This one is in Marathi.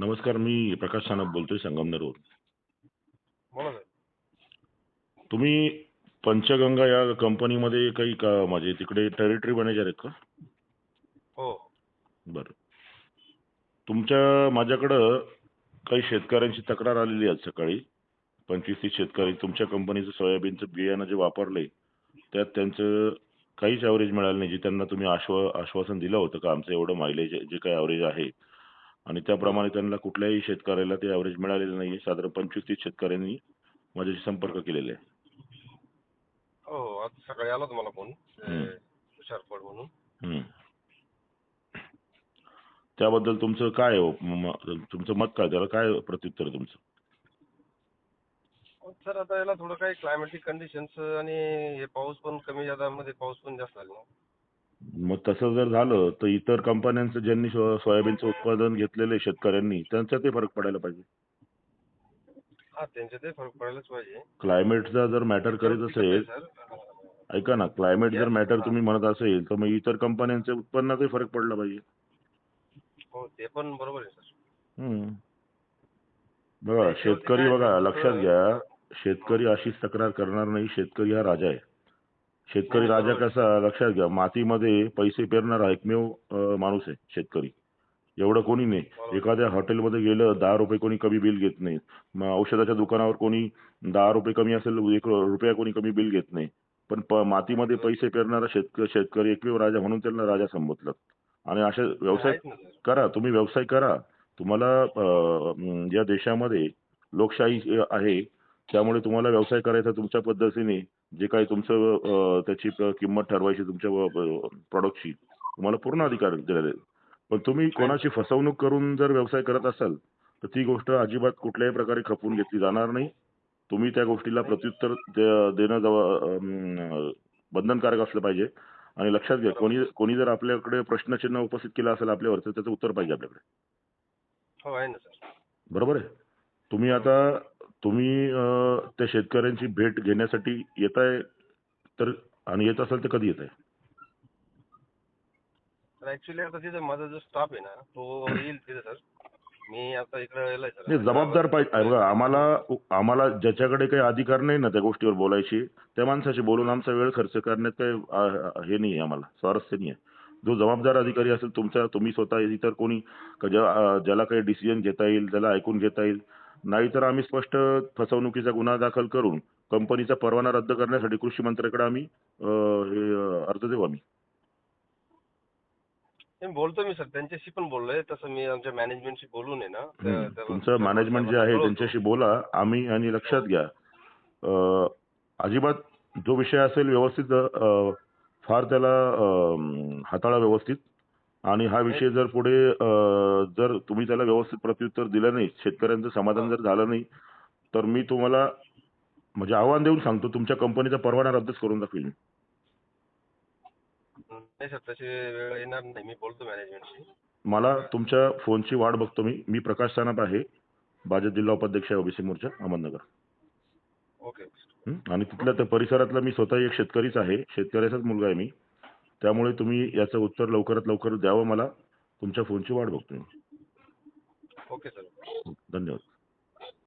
नमस्कार मी प्रकाश सानप बोलतोय संगमनेरवरून तुम्ही पंचगंगा या कंपनीमध्ये काही का म्हणजे तिकडे टेरिटरी मॅनेजर आहेत का? हो. बरं. तुमच्या माझ्याकडं काही शेतकऱ्यांची तक्रार आलेली आहे सकाळी. पंचवीस तीस शेतकरी तुमच्या कंपनीचं सोयाबीनचं बियाणं जे वापरलंय त्यात त्यांचं काहीच ॲव्हरेज मिळालं नाही जे त्यांना तुम्ही आश्वा आश्वासन दिलं होतं का? आमचं एवढं मायलेज जे काही ॲव्हरेज आहे आणि त्याप्रमाणे त्यांना कुठल्याही शेतकऱ्याला ते ॲव्हरेज मिळालेलं नाही साधारण पंचवीस तीस शेतकऱ्यांनी माझ्याशी संपर्क केलेले आहे. हो हो आज सकाळी आला तुम्हाला फोन हम्म. तुषार फड म्हणून. हम्म. त्याबद्दल तुमचं काय हो? म- तुमचं मत काय? त्याला काय प्रत्युत्तर आहे तुमचं? सर आता याला थोडं काही क्लायमॅटिक कंडिशन्स आणि हे पाऊस पण कमी जादा मध्ये पाऊस पण जास्त झाला ना मग तसं जर झालं तर इतर कंपन्यांचं ज्यांनी सो- सोयाबीनचं उत्पादन घेतलेलं आहे शेतकऱ्यांनी त्यांचा ते फरक पडायला पाहिजे हा त्यांचे ते फरक पडायलाच पाहिजे क्लायमेटचा जर मॅटर करीत असेल सर ऐका ना क्लायमेट जर. मॅटर. तुम्ही म्हणत असेल तर मग इतर कंपन्यांच्या उत्पन्नातही फरक पडला पाहिजे हो ते पण बरोबर आहे सर हम्म. बघा शेतकरी बघा लक्षात घ्या शेतकरी अशीच तक्रार करणार नाही शेतकरी हा राजा आहे शेतकरी हो, राजा. कसा लक्षात घ्या मातीमध्ये पैसे पेरणारा एकमेव माणूस आहे शेतकरी. एवढं कोणी नाही. एखाद्या हॉटेलमध्ये गेलं दहा रुपये कोणी कमी बिल घेत नाही. औषधाच्या दुकानावर कोणी दहा रुपये कमी असेल एक रुपया कोणी कमी बिल घेत नाही. पण प- मातीमध्ये पैसे पेरणारा शेतक शेतकरी एकमेव राजा म्हणून त्यांना राजा संबोधलं. आणि असे व्यवसाय करा तुम्ही व्यवसाय करा. तुम्हाला या देशामध्ये लोकशाही आहे त्यामुळे तुम्हाला व्यवसाय करायचा तुमच्या पद्धतीने जे काही तुमचं त्याची किंमत ठरवायची तुमच्या प्रॉडक्टची तुम्हाला पूर्ण अधिकार दिलेले आहेत. पण तुम्ही कोणाची फसवणूक करून जर व्यवसाय करत असाल तर ती गोष्ट अजिबात कुठल्याही प्रकारे खपवून घेतली जाणार नाही. तुम्ही त्या गोष्टीला प्रत्युत्तर देणं जवळ बंधनकारक असलं पाहिजे. आणि लक्षात घ्या कोणी कोणी जर आपल्याकडे प्रश्नचिन्ह उपस्थित केलं असेल आपल्यावर तर त्याचं उत्तर पाहिजे आपल्याकडे. हो आहे ना सर. बरोबर आहे? तुम्ही आता तुम्ही त्या शेतकऱ्यांची भेट घेण्यासाठी येत आहे तर आणि येत असाल तर कधी येत आहे तर ऍक्च्युली आता तिथे माझा जो स्टाफ आहे ना तो येईल तिथे सर मी आता इकडे येलोय सर नाही जबाबदार पाहिजे बघा आम्हाला आम्हाला ज्याच्याकडे काही अधिकार नाही ना त्या गोष्टीवर बोलायची त्या माणसाशी बोलून आमचा वेळ खर्च करण्यात काही अं, हे नाही आहे आम्हाला स्वारस्य नाही आहे. जो जबाबदार अधिकारी असेल तुमचा तुम्ही स्वतः इतर कोणी का ज्या- अं, ज्याला काही डिसिजन घेता येईल ज्याला ऐकून घेता येईल नाहीतर आम्ही स्पष्ट फसवणुकीचा गुन्हा दाखल करून कंपनीचा परवाना रद्द करण्यासाठी कृषी मंत्र्याकडे आम्ही अं, अर्ज देऊ आम्ही. नाही, बोलतो मी सर. त्यांच्याशी पण बोललोय. तसं मी आमच्या मॅनेजमेंटशी बोलून आहे ना त्या- तुमचं मॅनेजमेंट जे आहे. त्यांच्याशी बोला आम्ही आणि लक्षात घ्या. अं, अजिबात जो विषय असेल व्यवस्थित अं, फार त्याला अं, हाताळा व्यवस्थित. आणि हा विषय जर पुढे जर तुम्ही त्याला व्यवस्थित प्रत्युत्तर दिलं नाही शेतकऱ्यांचं समाधान जर झालं नाही तर मी तुम्हाला म्हणजे आव्हान देऊन सांगतो तुमच्या कंपनीचा परवाना रद्दच करून दाखवेल मी. नाही सर तशी वेळ येणार नाही. मी बोलतो मॅनेजमेंटशी. मला तुमच्या फोनची वाट बघतो मी. मी प्रकाश सानप आहे. भाजप जिल्हा उपाध्यक्ष आहे ओबीसी मोर्चा अहमदनगर. ओके. हं? आणि तिथल्या त्या परिसरातला मी स्वतः एक शेतकरीच आहे. शेतकऱ्याचाच मुलगा आहे मी. त्यामुळे तुम्ही याचं उत्तर लवकरात लवकर द्यावं मला. तुमच्या फोनची वाट बघतो मी. Okay sir. धन्यवाद.